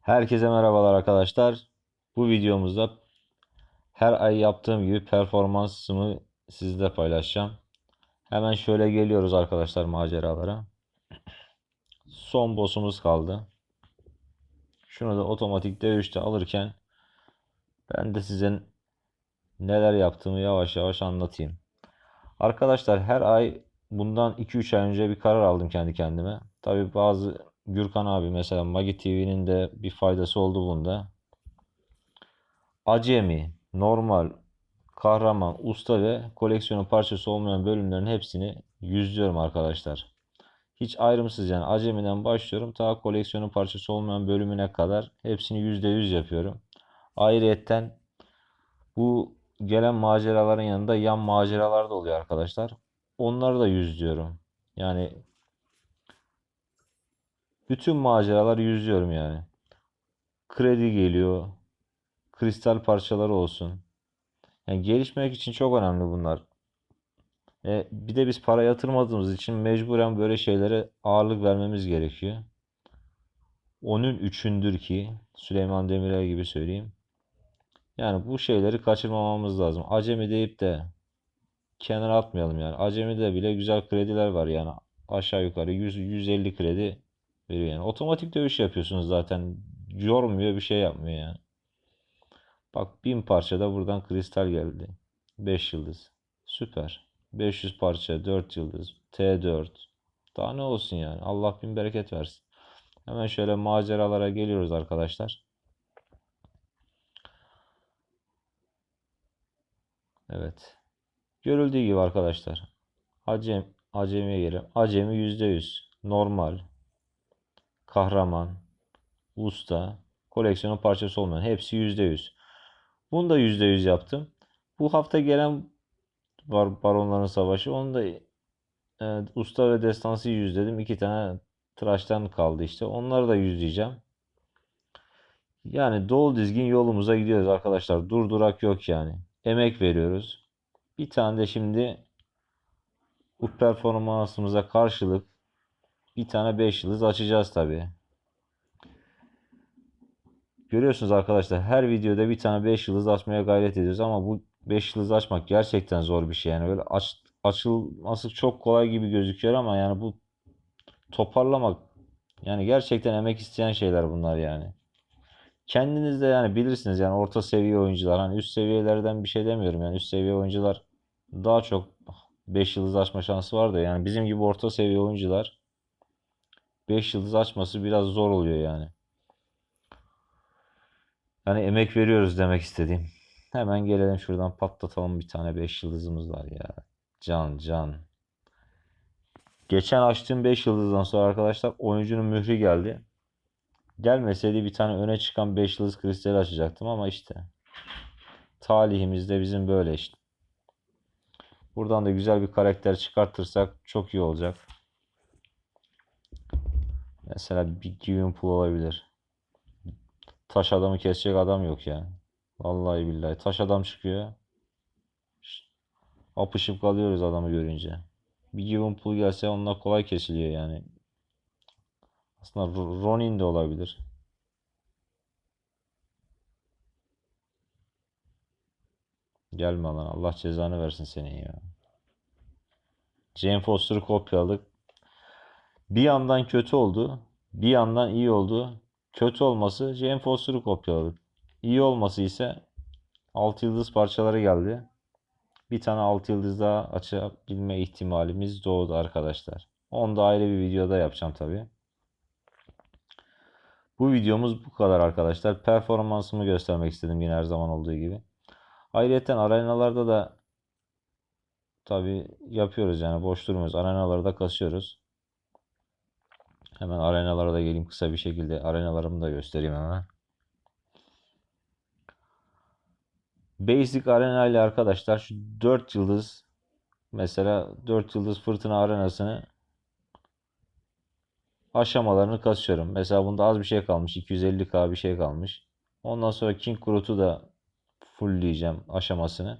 Herkese merhabalar arkadaşlar. Bu videomuzda her ay yaptığım gibi performansımı sizle paylaşacağım. Hemen şöyle geliyoruz arkadaşlar maceralara. Son boss'umuz kaldı. Şunu da otomatik dövüşte alırken ben de size neler yaptığımı yavaş yavaş anlatayım. Arkadaşlar her ay bundan 2-3 ay önce bir karar aldım kendi kendime. Tabi bazı Gürkan abi mesela Magi TV'nin de bir faydası oldu bunda. Acemi, normal, kahraman, usta ve koleksiyonun parçası olmayan bölümlerin hepsini yüzlüyorum arkadaşlar. Hiç ayrımsız yani acemiden başlıyorum ta koleksiyonun parçası olmayan bölümüne kadar hepsini %100 yapıyorum. Ayrıyetten bu gelen maceraların yanında yan maceralar da oluyor arkadaşlar. Onları da yüzlüyorum. Yani bütün maceraları yüzüyorum yani. Kredi geliyor. Kristal parçaları olsun. Yani gelişmek için çok önemli bunlar. E, bir de biz para yatırmadığımız için mecburen böyle şeylere ağırlık vermemiz gerekiyor. Onun üçündür ki Süleyman Demirel gibi söyleyeyim. Yani bu şeyleri kaçırmamamız lazım. Acemi deyip de kenara atmayalım yani. Acemi'de bile güzel krediler var yani. Aşağı yukarı 100 150 kredi veriyor yani. Otomatik dövüş yapıyorsunuz zaten. Yormuyor bir şey yapmıyor yani. Bak 1000 parça da buradan kristal geldi. 5 yıldız. Süper. 500 parça 4 yıldız. T4. Daha ne olsun yani. Allah bin bereket versin. Hemen şöyle maceralara geliyoruz arkadaşlar. Evet. Görüldüğü gibi arkadaşlar. Acem, acemiye gelelim. Acemi %100. Normal. Kahraman. Usta. Koleksiyonun parçası olmayan. Hepsi %100. Bunu da %100 yaptım. Bu hafta gelen var Baronların Savaşı. Onu da e, usta ve destansı yüzledim. İki tane tıraştan kaldı işte. Onları da yüzleyeceğim. Yani dolu dizgin yolumuza gidiyoruz arkadaşlar. Durdurak yok yani. Emek veriyoruz. Bir tane de şimdi bu performansımıza karşılık bir tane 5 yıldız açacağız tabii. Görüyorsunuz arkadaşlar her videoda bir tane 5 yıldız açmaya gayret ediyoruz ama bu 5 yıldız açmak gerçekten zor bir şey. Yani böyle aç, açılması çok kolay gibi gözüküyor ama yani bu toparlamak yani gerçekten emek isteyen şeyler bunlar yani. Kendiniz de yani bilirsiniz yani orta seviye oyuncular hani üst seviyelerden bir şey demiyorum yani üst seviye oyuncular daha çok 5 yıldız açma şansı var da yani bizim gibi orta seviye oyuncular 5 yıldız açması biraz zor oluyor yani. Yani emek veriyoruz demek istediğim. Hemen gelelim şuradan patlatalım bir tane 5 yıldızımız var ya. Can can. Geçen açtığım 5 yıldızdan sonra arkadaşlar oyuncunun mührü geldi. Gelmeseydi bir tane öne çıkan 5 yıldız kristali açacaktım ama işte talihimizde bizim böyle işte. Buradan da güzel bir karakter çıkartırsak çok iyi olacak. Mesela bir Given Pool olabilir. Taş adamı kesecek adam yok yani. Vallahi billahi taş adam çıkıyor. Apışıp kalıyoruz adamı görünce. Bir Given Pool gelse onunla kolay kesiliyor yani. Aslında Ro- Ronin de olabilir. Gelme lan Allah cezanı versin senin ya. Jane Foster'ı kopyaladık. Bir yandan kötü oldu. Bir yandan iyi oldu. Kötü olması Jane Foster'ı kopyaladık. İyi olması ise 6 yıldız parçaları geldi. Bir tane 6 yıldız daha açabilme ihtimalimiz doğdu arkadaşlar. Onu da ayrı bir videoda yapacağım tabii. Bu videomuz bu kadar arkadaşlar. Performansımı göstermek istedim yine her zaman olduğu gibi. Ayrıca arenalarda da tabii yapıyoruz yani boş durmuyoruz. Arenalarda kasıyoruz. Hemen arenalara da geleyim kısa bir şekilde. Arenalarımı da göstereyim hemen. Basic Arena ile arkadaşlar şu 4 yıldız mesela 4 yıldız fırtına arenasını aşamalarını kasıyorum. Mesela bunda az bir şey kalmış. 250k bir şey kalmış. Ondan sonra King Groot'u da fullleyeceğim aşamasını.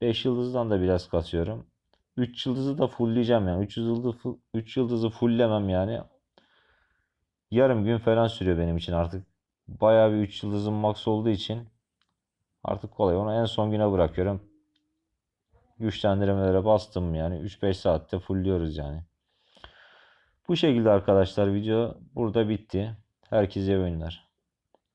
5 yıldızdan da biraz kasıyorum. 3 yıldızı da fullleyeceğim yani. 3 yıldızı 3 yıldızı fulllemem yani. Yarım gün falan sürüyor benim için artık. bayağı bir 3 yıldızım max olduğu için artık kolay. Onu en son güne bırakıyorum. Güçlendirmelere bastım yani 3-5 saatte fullliyoruz yani. Bu şekilde arkadaşlar video burada bitti. Herkese iyi oyunlar.